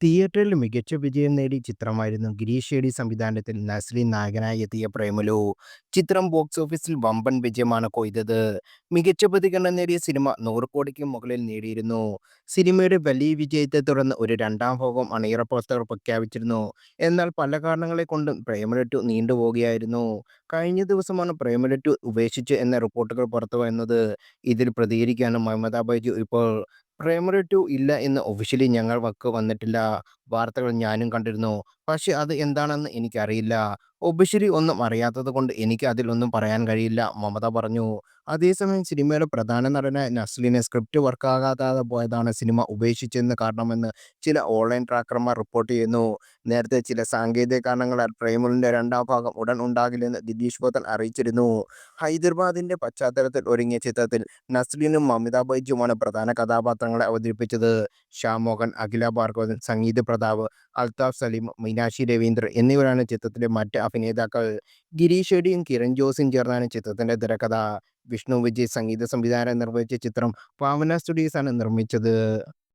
തിയേറ്ററിൽ മികച്ച വിജയം നേടി ചിത്രമായിരുന്നു ഗിരീഷ് ഷേഡി സംവിധാനത്തിൽ നസ്രീൻ നായകനായി എത്തിയ പ്രേമലു. ചിത്രം ബോക്സ് ഓഫീസിൽ വമ്പൻ വിജയമാണ് കൊയ്തത്. മികച്ച പ്രതികരണം നേടിയ സിനിമ നൂറ് കോടിക്ക് മുകളിൽ നേടിയിരുന്നു. സിനിമയുടെ വലിയ വിജയത്തെ തുടർന്ന് ഒരു രണ്ടാം ഭോഗം അണിയറ പ്രവർത്തകർ പ്രഖ്യാപിച്ചിരുന്നു. എന്നാൽ പല കാരണങ്ങളെ കൊണ്ടും പ്രേമലു ടു നീണ്ടുപോവുകയായിരുന്നു. കഴിഞ്ഞ ദിവസമാണ് പ്രേമലു ടു ഉപേക്ഷിച്ചു എന്ന റിപ്പോർട്ടുകൾ പുറത്തു വരുന്നത് ഇതിൽ പ്രതികരിക്കുകയാണ് മമതാ ബൈജു ഇപ്പോൾ. പ്രേമലു ടു ഇല്ല എന്ന് ഒഫീഷ്യലി ഞങ്ങൾ വക്ക് വന്നിട്ടില്ല. വാർത്തകൾ ഞാനും കണ്ടിരുന്നു. പക്ഷേ അത് എന്താണെന്ന് എനിക്കറിയില്ല. ഒഫീഷ്യലി ഒന്നും അറിയാത്തത് കൊണ്ട് എനിക്ക് അതിലൊന്നും പറയാൻ കഴിയില്ല മമത പറഞ്ഞു. അതേസമയം സിനിമയുടെ പ്രധാന നടനായ നസ്ലിന് സ്ക്രിപ്റ്റ് വർക്കാകാതെ പോയതാണ് സിനിമ ഉപേക്ഷിച്ചതിന് കാരണമെന്ന് ചില ഓൺലൈൻ ട്രാക്കർമാർ റിപ്പോർട്ട് ചെയ്യുന്നു. നേരത്തെ ചില സാങ്കേതിക കാരണങ്ങളാൽ പ്രേമുലിന്റെ രണ്ടാം ഭാഗം ഉടൻ ഉണ്ടാകില്ലെന്ന് ദിലീഷ് പോത്തൻ അറിയിച്ചിരുന്നു. ഹൈദരാബാദിന്റെ പശ്ചാത്തലത്തിൽ ഒരുങ്ങിയ ചിത്രത്തിൽ നസ്ലിനും മമിത ബൈജുവുമാണ് പ്രധാന കഥാപാത്രങ്ങളെ അവതരിപ്പിച്ചത്. ശ്യാം മോഹൻ, അഖില ഭാർഗവൻ, സംഗീത് പ്രതാപ്, അൽതാഫ് സലീം, മീനാക്ഷി രവീന്ദ്രൻ എന്നിവരാണ് ചിത്രത്തിലെ മറ്റ് അഭിനേതാക്കൾ. ഗിരീഷ് ഷെഡിയും കിരൺ ജോസും ചേർന്നാണ് ചിത്രത്തിന്റെ തിരക്കഥ. വിഷ്ണു വിജയ് സംഗീത സംവിധാനം നിർവഹിച്ച ചിത്രം ഭാവന സ്റ്റുഡിയോസാണ് നിർമ്മിച്ചത്.